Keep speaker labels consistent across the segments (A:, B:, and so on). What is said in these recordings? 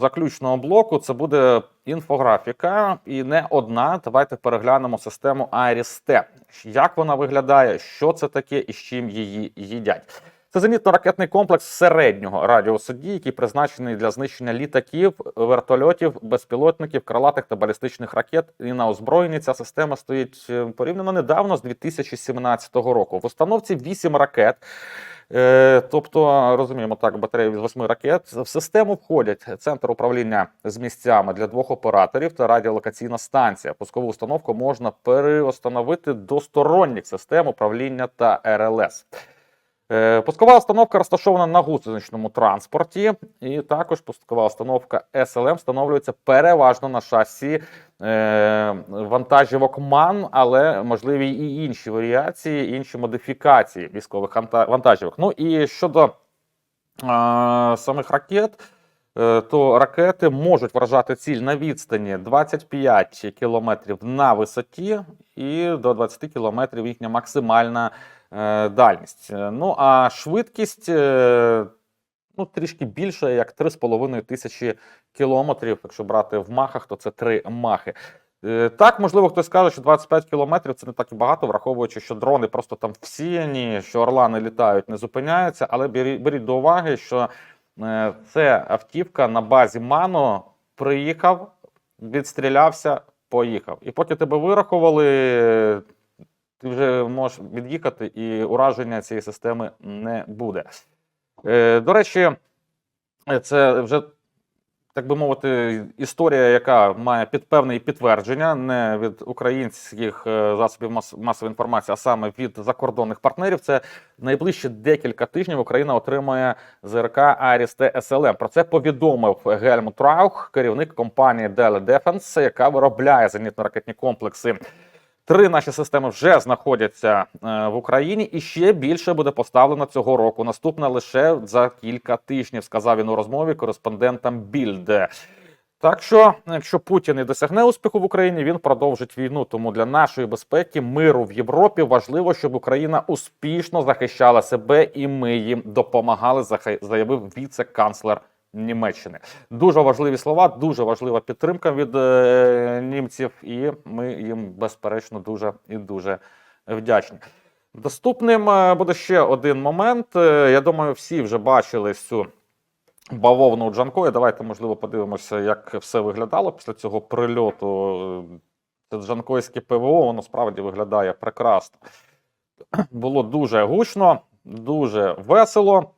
A: заключного блоку це буде інфографіка, і не одна. Давайте переглянемо систему IRIS-T. Як вона виглядає, що це таке і з чим її їдять. Це зенітно-ракетний комплекс середнього радіусу дії, який призначений для знищення літаків, вертольотів, безпілотників, крилатих та балістичних ракет. І на озброєнні ця система стоїть е, порівняно недавно з 2017 року. В установці 8 ракет. Е, Тобто, розуміємо так, батареї з восьми ракет. В систему входять центр управління з місцями для двох операторів та радіолокаційна станція. Пускову установку можна переустановити до сторонніх систем управління та РЛС. Е, Пускова установка розташована на гусеничному транспорті, і також пускова установка SLM встановлюється переважно на шасі е, вантажівок МАН, але можливі і інші варіації, інші модифікації військових вантажівок. Ну і щодо е, самих ракет. То ракети можуть вражати ціль на відстані 25 кілометрів на висоті і до 20 кілометрів їхня максимальна дальність. Е, Ну а швидкість е, ну, трішки більше, як 3,5 тисячі кілометрів. Якщо брати в махах, то це 3 махи. Е, Так, можливо, хтось скаже, що 25 кілометрів це не так і багато, враховуючи, що дрони просто там всіяні, що орлани літають, не зупиняються. Але беріть, до уваги, що е, це автівка на базі Мано приїхав, відстрілявся, поїхав. І поки тебе вирахували, ти вже можеш від'їхати, і ураження цієї системи не буде. Е, До речі, е, це вже, так би мовити, історія, яка має під певне підтвердження не від українських е, засобів мас- масової інформації, а саме від закордонних партнерів. Це найближчі декілька тижнів Україна отримає ЗРК Арісте СЛМ. Про це повідомив Гельмут Раух, керівник компанії Dell Defense, яка виробляє зенітно-ракетні комплекси. Три наші системи вже знаходяться е, в Україні, і ще більше буде поставлено цього року. Наступне лише за кілька тижнів, сказав він у розмові кореспондентам Більде. Так що, якщо Путін і досягне успіху в Україні, він продовжить війну. Тому для нашої безпеки, миру в Європі важливо, щоб Україна успішно захищала себе, і ми їм допомагали. заявив віце-канцлер Німеччини. Дуже важливі слова, дуже важлива підтримка від е, німців, і ми їм безперечно дуже і дуже вдячні. Доступним е, буде ще один момент. Е, Я думаю, всі вже бачили цю бавовну Джанкої. Давайте, можливо, подивимося, як все виглядало після цього прильоту. Це джанкойське ПВО, воно справді виглядає прекрасно. Було дуже гучно, дуже весело.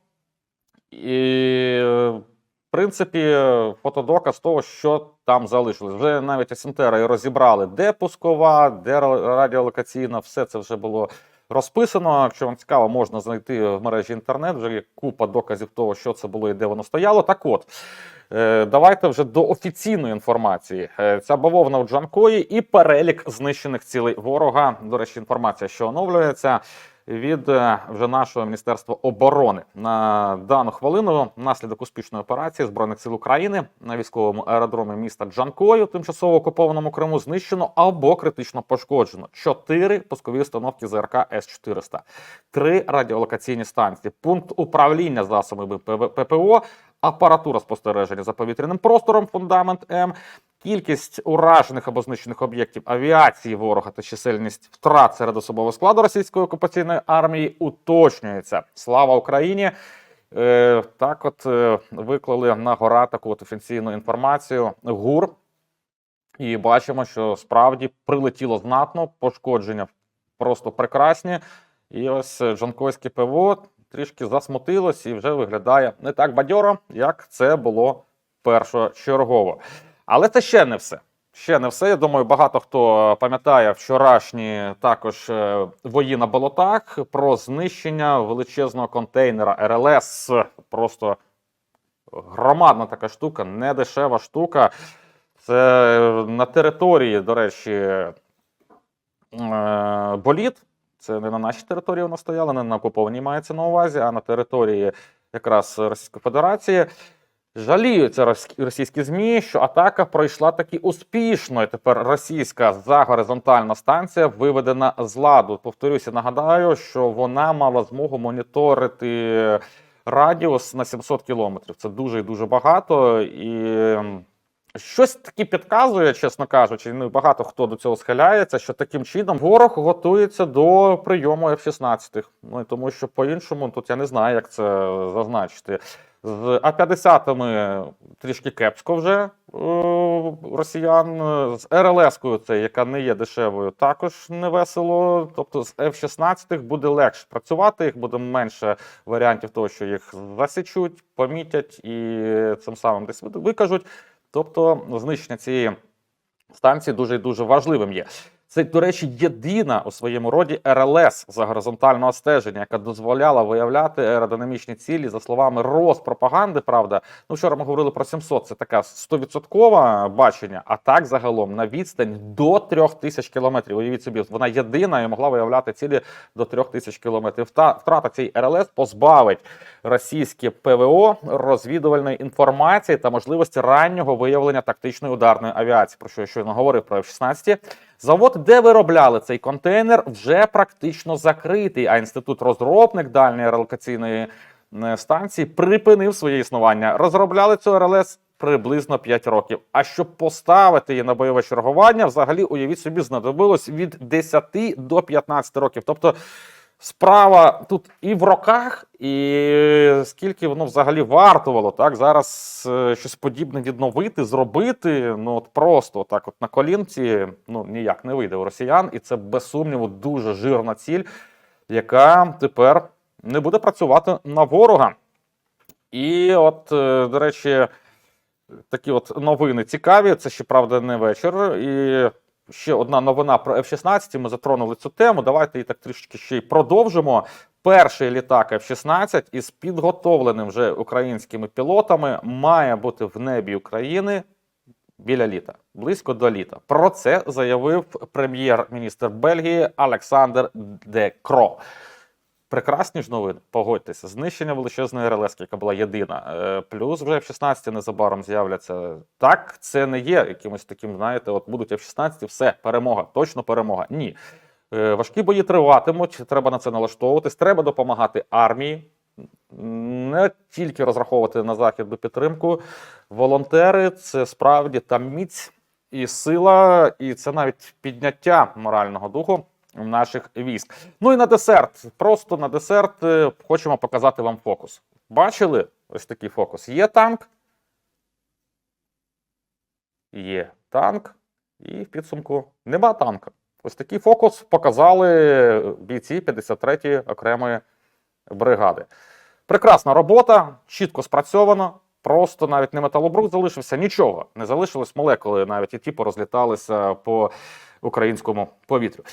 A: І, принципі, е, фотодоказ того, що там залишилось. Вже навіть СНТР розібрали, де пускова, де радіолокаційна, все це вже було розписано. Якщо вам цікаво, можна знайти в мережі інтернет. Вже є купа доказів того, що це було і де воно стояло. Так от. е, Давайте вже до офіційної інформації. Е, Ця бавовна у Джанкої і перелік знищених цілей ворога. До речі, інформація, що оновлюється від е, вже нашого міністерства оборони на дану хвилину. Внаслідок успішної операції збройних сил України на військовому аеродромі міста Джанкою, тимчасово окупованому Криму, знищено або критично пошкоджено чотири пускові установки ЗРК С 400 три радіолокаційні станції, пункт управління засобами ППО. Апаратура спостереження за повітряним простором, фундамент М, кількість уражених або знищених об'єктів авіації ворога та чисельність втрат серед особового складу російської окупаційної армії уточнюється. Слава Україні! Е, так, от е, виклали на гора таку от офіційну інформацію. ГУР. І бачимо, що справді прилетіло знатно, пошкодження просто прекрасні. І ось Джанкойське ПВО трішки засмутилось і вже виглядає не так бадьоро, як це було першочергово. Але це ще не все. Ще не все. Я думаю, багато хто пам'ятає вчорашні також е, бої на болотах про знищення величезного контейнера РЛС. Просто громадна така штука, не дешева штука. Це на території, до речі, е, боліт. Це не на нашій території вона стояла, не на окупованій мається на увазі, а на території якраз Російської Федерації. Жаліються російські ЗМІ, що атака пройшла таки успішно. І тепер російська загоризонтальна станція виведена з ладу. Повторюся, нагадаю, що вона мала змогу моніторити радіус на 700 кілометрів. Це дуже і дуже багато. І щось таке підказує, чесно кажучи, ну багато хто до цього схиляється, що таким чином ворог готується до прийому F-16. Ну і тому що по-іншому тут я не знаю, як це зазначити. З А-50 трішки кепсько вже е, росіян. З РЛС-кою, це, яка не є дешевою, також не весело. Тобто з F-16 буде легше працювати, їх буде менше варіантів того, що їх засічуть, помітять і цим самим десь викажуть. Тобто знищення цієї станції дуже і дуже важливим є. Це, до речі, єдина у своєму роді РЛС за горизонтального стеження, яка дозволяла виявляти аеродинамічні цілі, за словами Роспропаганди. Правда, ну вчора ми говорили про 700, це така 100% бачення. А так загалом на відстань до 3000 кілометрів. Уявіть собі, вона єдина і могла виявляти цілі до 3000 кілометрів. Та втрата цієї РЛС позбавить російське ПВО розвідувальної інформації та можливості раннього виявлення тактичної ударної авіації, про що я щойно говорив про F-16. Завод, де виробляли цей контейнер, вже практично закритий. А інститут розробник дальньої релокаційної станції припинив своє існування. Розробляли цю РЛС приблизно 5 років. А щоб поставити її на бойове чергування, взагалі уявіть собі, знадобилось від 10 до 15 років. Тобто. Справа тут і в роках, і скільки воно взагалі вартувало, так зараз е, щось подібне відновити, зробити. Ну от просто так, от на колінці, ну ніяк не вийде у росіян, і це без сумніву дуже жирна ціль, яка тепер не буде працювати на ворога. І от, е, до речі, такі от новини цікаві. Це ще правда не вечір. І ще одна новина про F-16. Ми затронули цю тему. Давайте її так трішки ще й продовжимо. Перший літак F-16 із підготовленим вже українськими пілотами має бути в небі України біля літа, близько до літа. Про це заявив прем'єр-міністр Бельгії Олександр Де Кро. Прекрасні ж новини, погодьтеся. Знищення величезної РЛС, яка була єдина. Е, Плюс вже F-16 незабаром з'являться. Так, це не є якимось таким, знаєте, от будуть F-16, все, перемога, точно перемога. Ні. Е, Важкі бої триватимуть, треба на це налаштовуватись, треба допомагати армії. Не тільки розраховувати на західну підтримку. Волонтери це справді там міць і сила, і це навіть підняття морального духу наших військ. Ну і на десерт. Просто на десерт е, хочемо показати вам фокус. Бачили ось такий фокус? Є танк. Є танк. І в підсумку нема танка. Ось такий фокус показали бійці 53-ї окремої бригади. Прекрасна робота, чітко спрацьовано. Просто навіть не металобрук залишився, нічого не залишилось молекули, навіть і ті порозліталися по українському повітрю.